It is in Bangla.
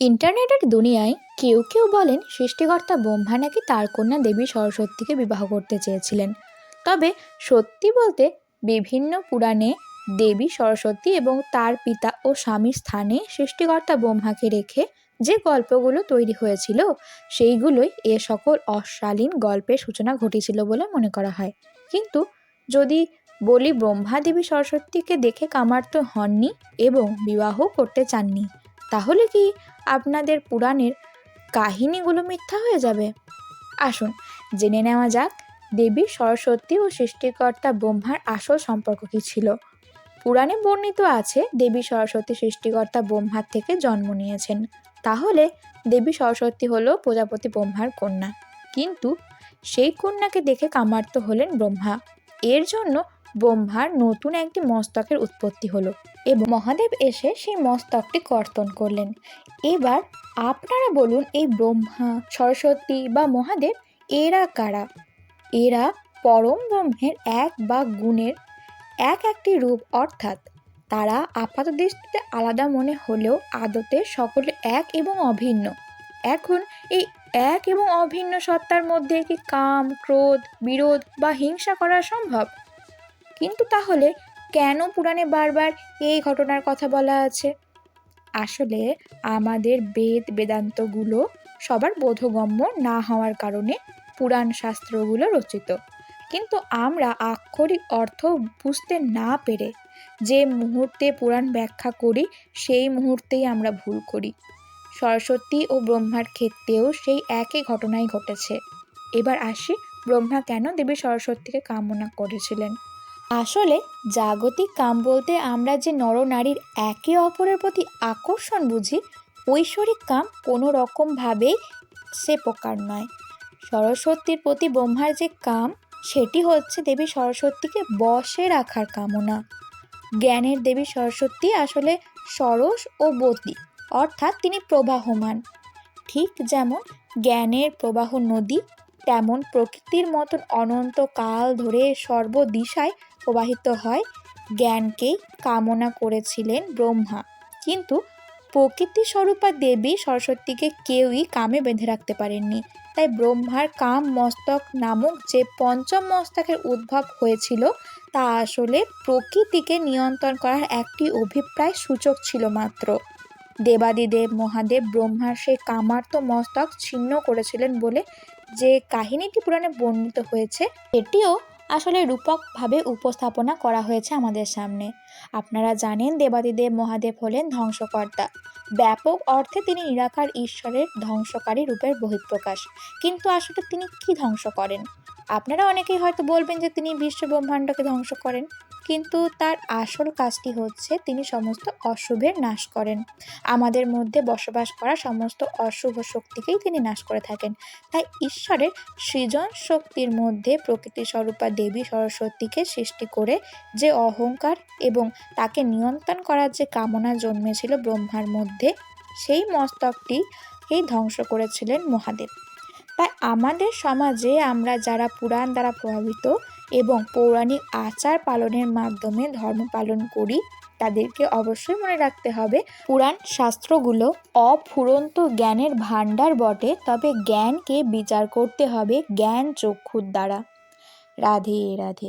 ইন্টারনেটের দুনিয়ায় কেউ কেউ বলেন সৃষ্টিকর্তা ব্রহ্মা নাকি তার কন্যা দেবী সরস্বতীকে বিবাহ করতে চেয়েছিলেন। তবে সত্যি বলতে বিভিন্ন পুরাণে দেবী সরস্বতী এবং তার পিতা ও স্বামীর স্থানে সৃষ্টিকর্তা ব্রহ্মাকে রেখে যে গল্পগুলো তৈরি হয়েছিল, সেইগুলোই এ সকল অশালীন গল্পের সূচনা ঘটিয়েছিল বলে মনে করা হয়। কিন্তু যদি বলি ব্রহ্মা দেবী সরস্বতীকে দেখে কামার্ত হননি এবং বিবাহ করতে চাননি তাহলে কি আপনাদের পুরাণের কাহিনীগুলো মিথ্যা হয়ে যাবে? আসুন, জেনে নেওয়া যাক দেবী সরস্বতী ও সৃষ্টিকর্তা ব্রহ্মার আসল সম্পর্ক কী ছিল। পুরাণে বর্ণিত আছে, দেবী সরস্বতী সৃষ্টিকর্তা ব্রহ্মার থেকে জন্ম নিয়েছেন। তাহলে দেবী সরস্বতী হলো প্রজাপতি ব্রহ্মার কন্যা। কিন্তু সেই কন্যাকে দেখে কামার্ত হলেন ব্রহ্মা। এর জন্য ব্রহ্মার নতুন একটি মস্তকের উৎপত্তি হলো এবং মহাদেব এসে সেই মস্তকটি কর্তন করলেন। এবার আপনারা বলুন, এই ব্রহ্মা, সরস্বতী বা মহাদেব এরা কারা? এরা পরম ব্রহ্মের এক বা গুণের এক একটি রূপ, অর্থাৎ তারা আপাত দৃষ্টিতে আলাদা মনে হলেও আদতে সকলে এক এবং অভিন্ন। এখন এই এক এবং অভিন্ন সত্তার মধ্যে কি কাম, ক্রোধ, বিরোধ বা হিংসা করা সম্ভব? কিন্তু তাহলে কেন পুরাণে বারবার এই ঘটনার কথা বলা আছে? আসলে আমাদের বেদ বেদান্তগুলো সবার বোধগম্য না হওয়ার কারণে পুরাণ শাস্ত্রগুলো রচিত। কিন্তু আমরা আক্ষরিক অর্থ বুঝতে না পেরে যে মুহূর্তে পুরাণ ব্যাখ্যা করি, সেই মুহূর্তেই আমরা ভুল করি। সরস্বতী ও ব্রহ্মার ক্ষেত্রেও সেই একই ঘটনাই ঘটেছে। এবার আসি, ব্রহ্মা কেন দেবী সরস্বতীকে কামনা করেছিলেন? আসলে জাগতিক কাম বলতে আমরা যে নরনারীর একে অপরের প্রতি আকর্ষণ বুঝি, ঐশ্বরিক কাম কোনো রকমভাবেই সে প্রকার নয়। সরস্বতীর প্রতি ব্রহ্মার যে কাম, সেটি হচ্ছে দেবী সরস্বতীকে বশে রাখার কামনা। জ্ঞানের দেবী সরস্বতী আসলে সরস ও বতী, অর্থাৎ তিনি প্রবাহমান। ঠিক যেমন জ্ঞানের প্রবাহ নদী, তেমন প্রকৃতির মতন অনন্ত কাল ধরে সর্বদিশায় প্রবাহিত হয়। জ্ঞানকেই কামনা করেছিলেন ব্রহ্মা। কিন্তু প্রকৃতি স্বরূপা দেবী সরস্বতীকে কেউই কামে বেঁধে রাখতে পারেননি। তাই ব্রহ্মার কাম মস্তক নামক যে পঞ্চম মস্তকের উদ্ভব হয়েছিল, তা আসলে প্রকৃতিকে নিয়ন্ত্রণ করার একটি অভিপ্রায় সূচক ছিল মাত্র। দেবাদিদেব মহাদেব ব্রহ্মার সেই কামার্ত মস্তক ছিন্ন করেছিলেন বলে যে কাহিনীটি পুরাণে বর্ণিত হয়েছে এটিও আসলে রূপকভাবে উপস্থাপনা করা হয়েছে আমাদের সামনে। আপনারা জানেন দেবাদিদেব মহাদেব হলেন ধ্বংসকর্তা। ব্যাপক অর্থে তিনি নিরাকার ঈশ্বরের ধ্বংসকারী রূপের বহিঃপ্রকাশ। কিন্তু আসলে তিনি কি ধ্বংস করেন? আপনারা অনেকেই হয়তো বলবেন যে তিনি বিশ্ব ব্রহ্মাণ্ডকে ধ্বংস করেন। কিন্তু তার আসল কাজটি হচ্ছে তিনি সমস্ত অশুভের নাশ করেন। আমাদের মধ্যে বসবাস করা সমস্ত অশুভ শক্তিকেই তিনি নাশ করে থাকেন। তাই ঈশ্বরের সৃজন শক্তির মধ্যে প্রকৃতি স্বরূপা দেবী সরস্বতীকে সৃষ্টি করে যে অহংকার এবং তাকে নিয়ন্ত্রণ করার যে কামনা জন্মেছিল ব্রহ্মার মধ্যে, সেই মস্তকটি এই ধ্বংস করেছিলেন মহাদেব। তাই আমাদের সমাজে আমরা যারা পুরাণ দ্বারা প্রভাবিত এবং পৌরাণিক আচার পালনের মাধ্যমে ধর্ম পালন করি, তাদেরকে অবশ্যই মনে রাখতে হবে। পুরাণ শাস্ত্রগুলো অফুরন্ত জ্ঞানের ভাণ্ডার বটে, তবে জ্ঞানকে বিচার করতে হবে জ্ঞান চক্ষুর দ্বারা। রাধে রাধে।